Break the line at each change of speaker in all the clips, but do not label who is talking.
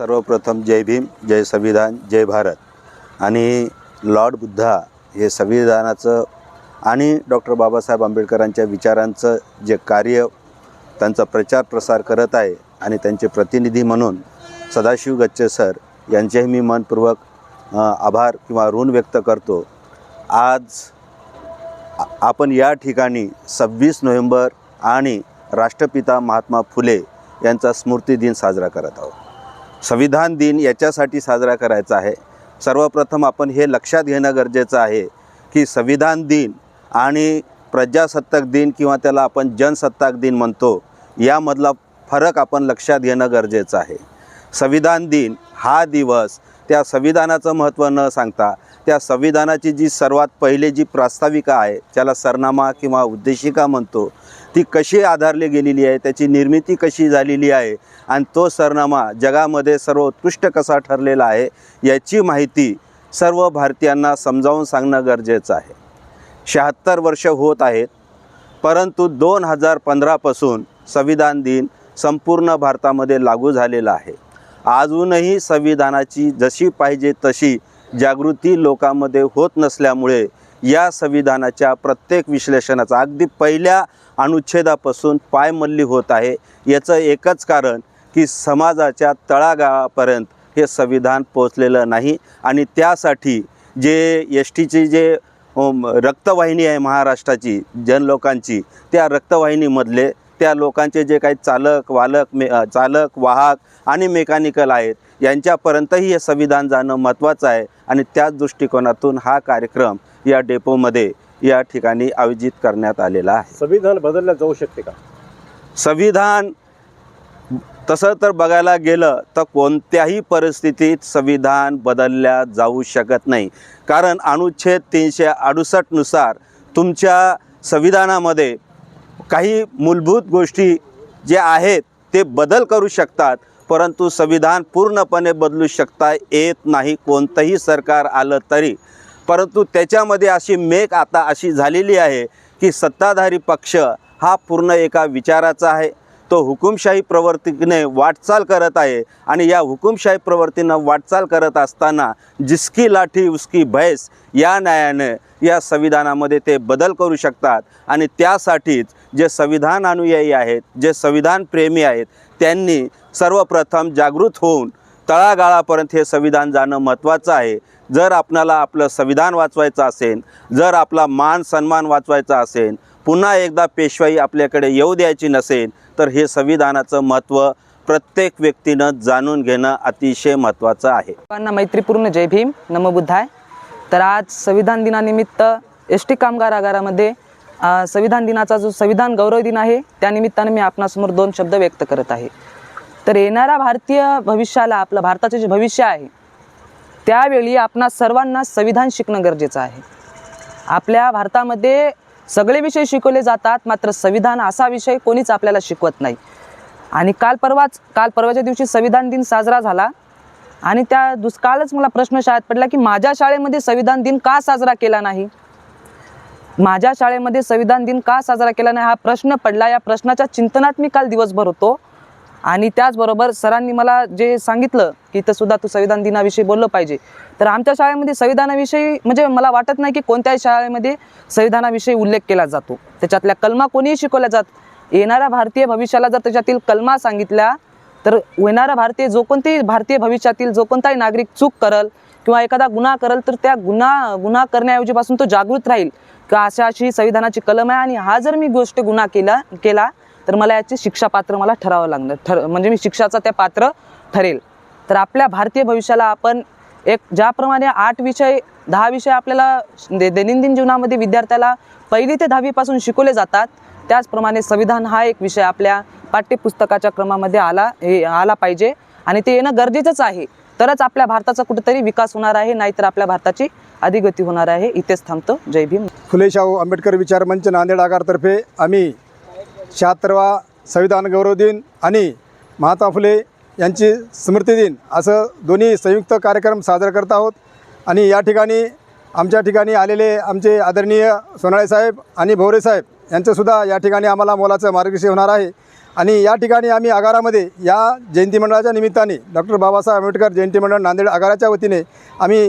सर्वप्रथम जय भीम जय संविधान जय भारत. आणि लॉर्ड बुद्धा हे संविधानाचं आणि डॉक्टर बाबासाहेब आंबेडकरांच्या विचारांचं जे कार्य त्यांचा प्रचार प्रसार करत आहे आणि त्यांचे प्रतिनिधी म्हणून सदाशिव गच्चे सर यांचेही मी मनपूर्वक आभार किंवा ऋण व्यक्त करतो. आज आपण या ठिकाणी सव्वीस नोव्हेंबर आणि राष्ट्रपिता महात्मा फुले यांचा स्मृती दिन साजरा करत आहोत. संविधान दिन याच्यासाठी साजरा करायचा आहे. सर्वप्रथम आपण हे लक्षात घेणं गरजेचं आहे की संविधान दिन आणि प्रजासत्ताक दिन किंवा त्याला आपण जनसत्ताक दिन म्हणतो यामधला फरक आपण लक्षात घेणं गरजेचं आहे. संविधान दिन हा दिवस त्या संविधानाचं महत्त्व न सांगता त्या संविधानाची जी सर्वात पहिले जी प्रास्ताविका आहे ज्याला सरनामा किंवा उद्देशिका म्हणतो ती कशी आधारली गेलेली आहे त्याची निर्मिती कशी झालेली आहे आणि तो सरनामा जगामध्ये सर्वोत्कृष्ट कसा ठरलेला आहे याची माहिती सर्व भारतीयांना समजावून सांगणं गरजेचं आहे. शहात्तर वर्ष होत आहेत परंतु दोन हजार पंधरापासून संविधान दिन संपूर्ण भारतामध्ये लागू झालेला आहे. अजूनही संविधानाची जशी पाहिजे तशी जागृती लोकांमध्ये होत नसल्यामुळे या संविधानाच्या प्रत्येक विश्लेषणाचा अगदी पहिल्या अनुच्छेदापासून पायमल्ली होत आहे. याचं एकच कारण की समाजाच्या तळागाळापर्यंत हे संविधान पोचलेलं नाही आणि त्यासाठी जे एस टीची जे रक्तवाहिनी आहे महाराष्ट्राची जनलोकांची त्या रक्तवाहिनीमधले त्या लोकांचे जे काही चालक वालक मे चालक वाहक आणि मेकॅनिकल आहेत यांच्यापर्यंतही हे संविधान जाणं महत्त्वाचं आहे आणि त्याच दृष्टिकोनातून हा कार्यक्रम या डेपोमध्ये या ठिकाणी आयोजित करण्यात आलेला आहे.
संविधान बदलल्या जाऊ शकते का?
संविधान तसं तर बघायला गेलं तर कोणत्याही परिस्थितीत संविधान बदलल्या जाऊ शकत नाही. कारण अनुच्छेद तीनशे अडुसष्टनुसार तुमच्या संविधानामध्ये काही मूलभूत गोष्टी जे आहेत ते बदल करू शकतात परंतु संविधान पूर्णपणे बदलू शकता येत नाही कोणतंही सरकार आलं तरी. परंतु त्याच्यामध्ये अशी मेक आता अशी झालेली आहे की सत्ताधारी पक्ष हा पूर्ण एका विचाराचा आहे. तो हुकुमशाही प्रवृत्तीने वाटचाल करत आहे आणि या हुकुमशाही प्रवृत्तीनं वाटचाल करत असताना जिसकी लाठी उसकी भैस या न्यायाने या संविधानामध्ये ते बदल करू शकतात. आणि त्यासाठीच जे संविधान अनुयायी आहेत जे संविधान प्रेमी आहेत त्यांनी सर्वप्रथम जागृत होऊन तळागाळापर्यंत हे संविधान जाणं महत्त्वाचं आहे. जर आपणाला आपलं संविधान वाचवायचं असेल जर आपला मान सन्मान वाचवायचा असेल पुन्हा एकदा पेशवाई आपल्याकडे येऊ द्यायची नसेल तर हे संविधानाचं महत्त्व प्रत्येक व्यक्तीनं जाणून घेणं अतिशय महत्त्वाचं आहे.
लोकांना मैत्रीपूर्ण जय भीम नमबुद्धाय तर आज संविधान दिनानिमित्त एस टी कामगार आगारामध्ये संविधान दिनाचा जो संविधान गौरव दिन आहे त्यानिमित्ताने मी आपणासमोर दोन शब्द व्यक्त करत आहे. तर येणाऱ्या भारतीय भविष्याला आपलं भारताचे जे भविष्य आहे त्यावेळी आपणा सर्वांना संविधान शिकणं गरजेचं आहे. आपल्या भारतामध्ये सगळे विषय शिकवले जातात मात्र संविधान असा विषय कोणीच आपल्याला शिकवत नाही. आणि काल परवाच काल परवाच्या दिवशी संविधान दिन साजरा झाला. आणि त्या दुष्काळच मला प्रश्न शाळेत पडला की माझ्या शाळेमध्ये संविधान दिन का साजरा केला नाही? माझ्या शाळेमध्ये संविधान दिन का साजरा केला नाही हा प्रश्न पडला. या प्रश्नाच्या चिंतनात मी काल दिवसभर होतो. आणि त्याचबरोबर सरांनी मला जे सांगितलं की इथं सुद्धा तू संविधान दिनाविषयी बोललं पाहिजे. तर आमच्या शाळेमध्ये संविधानाविषयी म्हणजे मला वाटत नाही की कोणत्याही शाळेमध्ये संविधानाविषयी उल्लेख केला जातो. त्याच्यातल्या कलमा कोणीही शिकवल्या जात येणाऱ्या भारतीय भविष्याला जर त्याच्यातील कलमा सांगितल्या तर येणारा भारतीय जो कोणतेही भारतीय भविष्यातील जो कोणताही नागरिक चूक करल किंवा एखादा गुन्हा करल तर त्या गुन्हा गुन्हा करण्याऐवजीपासून तो जागृत राहील. का अशा अशी संविधानाची कलम आहे? आणि हा जर मी गोष्ट गुन्हा केला केला तर मला याची शिक्षा पात्र मला ठरावं लागणार. ठर म्हणजे मी शिक्षाचा त्या पात्र ठरेल. तर आपल्या भारतीय भविष्याला आपण एक ज्याप्रमाणे आठ विषय दहा विषय आपल्याला दैनंदिन जीवनामध्ये विद्यार्थ्याला पहिली ते दहावीपासून शिकवले जातात त्याचप्रमाणे संविधान हा एक विषय आपल्या पाठ्यपुस्तकाच्या क्रमामध्ये आला हे आला पाहिजे. आणि ते येणं गरजेचंच आहे. तरच आपल्या भारताचा कुठेतरी विकास होणार आहे नाहीतर आपल्या भारताची अधिगती होणार आहे. इथेच थांबतो. जय भीम.
फुले शाहू आंबेडकर विचार मंच नांदेड आगारतर्फे. आम्ही शहात्तरवा संविधान गौरव दिन आणि महात्मा फुले यांची स्मृती दिन असं दोन्ही संयुक्त कार्यक्रम साजरा करत आहोत. आणि या ठिकाणी आमच्या ठिकाणी आलेले आमचे आदरणीय सोनाळे साहेब आणि भोवरे साहेब यांचंसुद्धा या ठिकाणी आम्हाला मोलाचं मार्गदर्शन होणार आहे. आणि या ठिकाणी आम्ही आगारामध्ये या जयंती मंडळाच्या निमित्ताने डॉक्टर बाबासाहेब आंबेडकर जयंती मंडळ नांदेड आगाराच्या वतीने आम्ही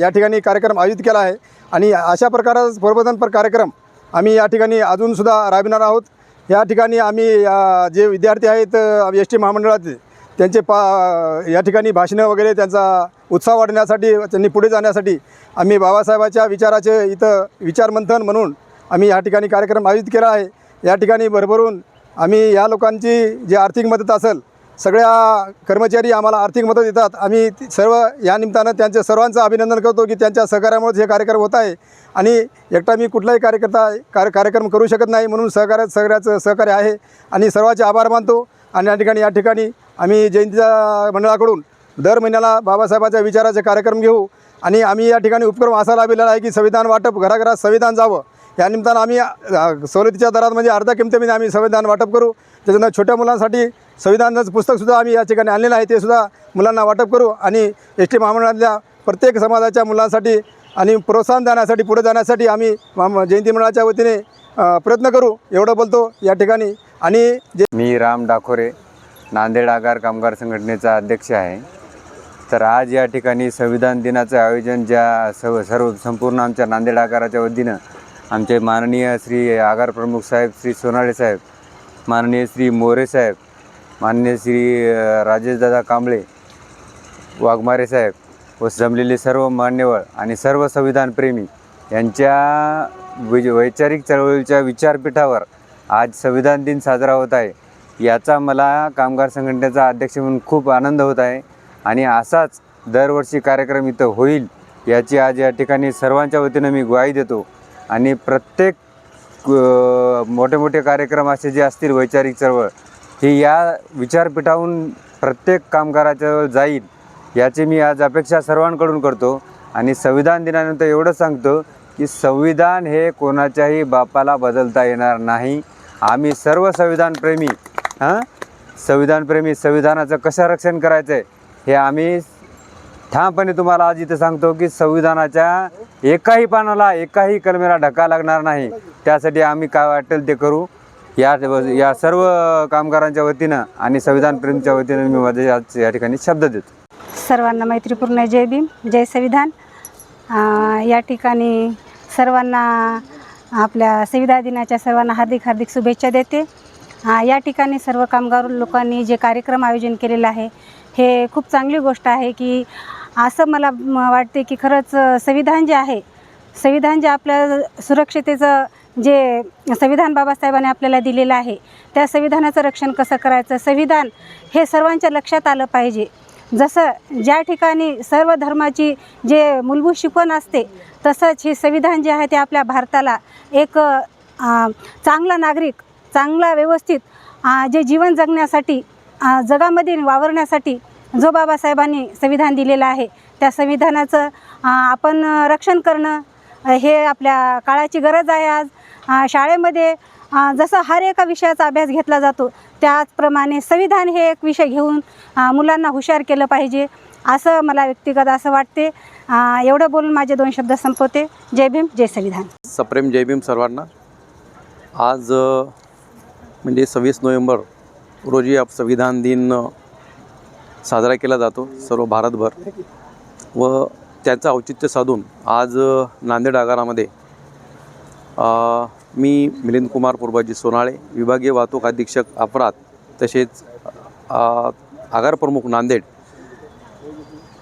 या ठिकाणी कार्यक्रम आयोजित केला आहे. आणि अशा प्रकारचा प्रबोधनपर कार्यक्रम आम्ही या ठिकाणी अजूनसुद्धा राबविणार आहोत. या ठिकाणी आम्ही जे विद्यार्थी आहेत एस टी महामंडळाचे त्यांचे पा या ठिकाणी भाषणं वगैरे त्यांचा उत्साह वाढण्यासाठी त्यांनी पुढे जाण्यासाठी आम्ही बाबासाहेबाच्या विचाराचे इथं विचारमंथन म्हणून आम्ही या ठिकाणी कार्यक्रम आयोजित केला आहे. या ठिकाणी भरभरून आम्ही या लोकांची जी आर्थिक मदत असेल सगळ्या कर्मचारी आम्हाला आर्थिक मदत देतात. आम्ही सर्व या निमित्तानं त्यांच्या सर्वांचं अभिनंदन करतो की त्यांच्या सहकार्यामुळे हे कार्यक्रम होत आहे. आणि एकटा मी कुठलाही कार्यकर्ता कार्य कार्यक्रम करू शकत नाही म्हणून सहकार्य सगळ्याचं सहकार्य आहे. आणि सर्वांचे आभार मानतो. आणि या ठिकाणी या ठिकाणी आम्ही जयंतीच्या मंडळाकडून दर महिन्याला बाबासाहेबाच्या विचाराचे कार्यक्रम घेऊ. आणि आम्ही या ठिकाणी उपक्रम असा राबविलेला आहे की संविधान वाटप घराघरात संविधान जावं. या निमित्तानं आम्ही सवलतीच्या दरात म्हणजे अर्ध्या किमतीमध्ये आम्ही संविधान वाटप करू. त्याच्यानंतर छोट्या मुलांसाठी संविधानाचं पुस्तकसुद्धा आम्ही या ठिकाणी आणलेलं आहे ते सुद्धा मुलांना वाटप करू. आणि एस टी महामंडळातल्या प्रत्येक समाजाच्या मुलांसाठी आणि प्रोत्साहन देण्यासाठी पुढे जाण्यासाठी आम्ही मा- जयंती मंडळाच्या वतीने प्रयत्न करू. एवढं बोलतो या ठिकाणी. आणि जे
मी राम डाखोरे नांदेड आगार कामगार संघटनेचा अध्यक्ष आहे. तर आज या ठिकाणी संविधान दिनाचं आयोजन ज्या सर्व सर्व संपूर्ण आमच्या नांदेड आगाराच्या वतीनं आमचे माननीय श्री आगार प्रमुख साहेब श्री सोनाळे साहेब माननीय श्री मोरे साहेब माननीय श्री राजेशदादा कांबळे वाघमारे साहेब व जमलेले सर्व मान्यवर आणि सर्व संविधानप्रेमी यांच्या विज वैचारिक चळवळीच्या विचारपीठावर आज संविधान दिन साजरा होत आहे. याचा मला कामगार संघटनेचा अध्यक्ष म्हणून खूप आनंद होत आहे आणि असाच दरवर्षी कार्यक्रम इथं होईल याची आज या ठिकाणी सर्वांच्या वतीनं मी ग्वाही देतो. आणि प्रत्येक मोठे मोठे कार्यक्रम असे जे असतील वैचारिक चळवळ ही या विचारपीठाहून प्रत्येक कामगाराच्या जाईल याची मी आज अपेक्षा सर्वांकडून करतो. आणि संविधान दिनानंतर एवढं सांगतो की संविधान हे कोणाच्याही बापाला बदलता येणार नाही. आम्ही सर्व संविधानप्रेमी हां? संविधानप्रेमी संविधानाचं कसं रक्षण करायचं आहे हे आम्ही ठामपणे तुम्हाला आज इथं सांगतो की संविधानाच्या एकाही पानाला एकाही कलमेला धक्का लागणार नाही. त्यासाठी आम्ही काय वाटेल ते करू. या या सर्व कामगारांच्या वतीनं आणि संविधान प्रेमच्या वतीनं मी माझे आज या ठिकाणी शब्द देतो.
सर्वांना मैत्रीपूर्ण जय भीम जय संविधान. या ठिकाणी सर्वांना आपल्या संविधान दिनाच्या सर्वांना हार्दिक हार्दिक शुभेच्छा देते. या ठिकाणी सर्व कामगार लोकांनी जे कार्यक्रम आयोजन केलेलं आहे हे खूप चांगली गोष्ट आहे की असं मला म- वाटते की खरंच संविधान जे आहे संविधान जे आपल्या सुरक्षतेचं जे संविधान बाबासाहेबांनी आपल्याला दिलेलं आहे त्या संविधानाचं रक्षण कसं करायचं? संविधान हे सर्वांच्या लक्षात आलं पाहिजे. जसं ज्या ठिकाणी सर्व धर्माची जे मूलभूत शिकवण असते तसंच हे संविधान जे आहे ते आपल्या भारताला एक चांगला नागरिक चांगला व्यवस्थित जे जीवन जगण्यासाठी जगामध्ये वावरण्यासाठी जो बाबासाहेबांनी संविधान दिलेलं आहे त्या संविधानाचं आपण रक्षण करणं हे आपल्या काळाची गरज आहे आज. शाळेमध्ये जसं हर एका विषयाचा अभ्यास घेतला जातो त्याचप्रमाणे संविधान हे एक विषय घेऊन मुलांना हुशार केलं पाहिजे असं मला व्यक्तिगत असं वाटते. एवढं बोलून माझे दोन शब्द संपवते. जय भीम जय संविधान.
सप्रेम जय भीम सर्वांना. आज म्हणजे सव्वीस नोव्हेंबर रोजी आप संविधान दिन साजरा केला जातो सर्व भारतभर. व त्याचं औचित्य साधून आज नांदेड आगारामध्ये मी मिलिंद कुमार पूर्वाजी सोनाळे विभागीय वाहतूक अधीक्षक अपराध तसेच आगार प्रमुख नांदेड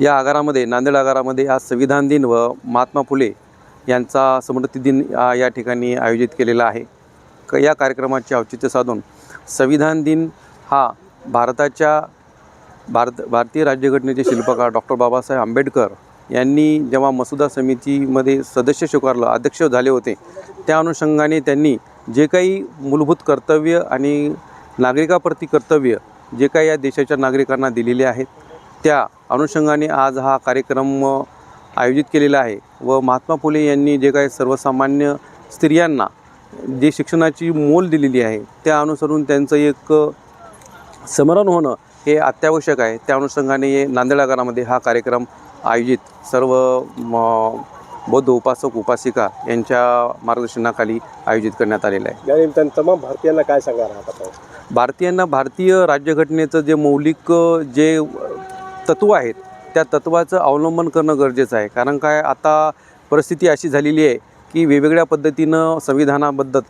या आगारामध्ये नांदेड आगारामध्ये आज संविधान दिन व महात्मा फुले यांचा स्मृती दिन या ठिकाणी आयोजित केलेला आहे. क या कार्यक्रमाचे औचित्य साधून संविधान दिन हा भारताच्या भारत भारतीय राज्यघटनेचे शिल्पकार डॉक्टर बाबासाहेब आंबेडकर यांनी जेव्हा मसुदा समितीमध्ये सदस्य स्वीकारलं अध्यक्ष झाले होते त्या अनुषंगाने त्यांनी जे काही मूलभूत कर्तव्य आणि नागरिकाप्रती कर्तव्य जे काही या देशाच्या नागरिकांना दिलेले आहेत त्या अनुषंगाने आज हा कार्यक्रम आयोजित केलेला आहे व महात्मा फुले यांनी जे काही सर्वसामान्य स्त्रियांना जे शिक्षणाची मोल दिलेली आहे त्या अनुसरून त्यांचं एक स्मरण होणं हे अत्यावश्यक आहे. त्या अनुषंगाने नांदेड आगारामध्ये हा कार्यक्रम आयोजित सर्व म, बौद्ध उपासक उपासिका यांच्या मार्गदर्शनाखाली आयोजित करण्यात आलेला आहे.
या निमित्तानं तमाम भारतीयांना काय सांगणार आहात आपण?
भारतीयांना भारतीय राज्यघटनेचं जे मौलिक जे अ, तत्त्व आहेत त्या तत्त्वाचं अवलंबन करणं गरजेचं आहे. कारण काय आता परिस्थिती अशी झालेली आहे की वेगवेगळ्या पद्धतीनं संविधानाबद्दल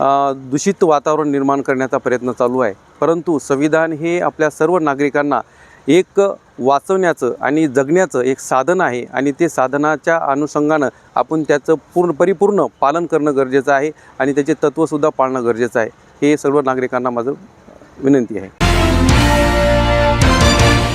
दूषित वातावरण निर्माण करण्याचा प्रयत्न चालू आहे. परंतु संविधान हे आपल्या सर्व नागरिकांना एक वाचवण्याचं आणि जगण्याचं एक साधन आहे आणि ते साधनाच्या अनुषंगानं आपण त्याचं पूर्ण परिपूर्ण पालन करणं गरजेचं आहे आणि त्याचे तत्त्वसुद्धा पाळणं गरजेचं आहे. हे सर्व नागरिकांना माझं विनंती आहे.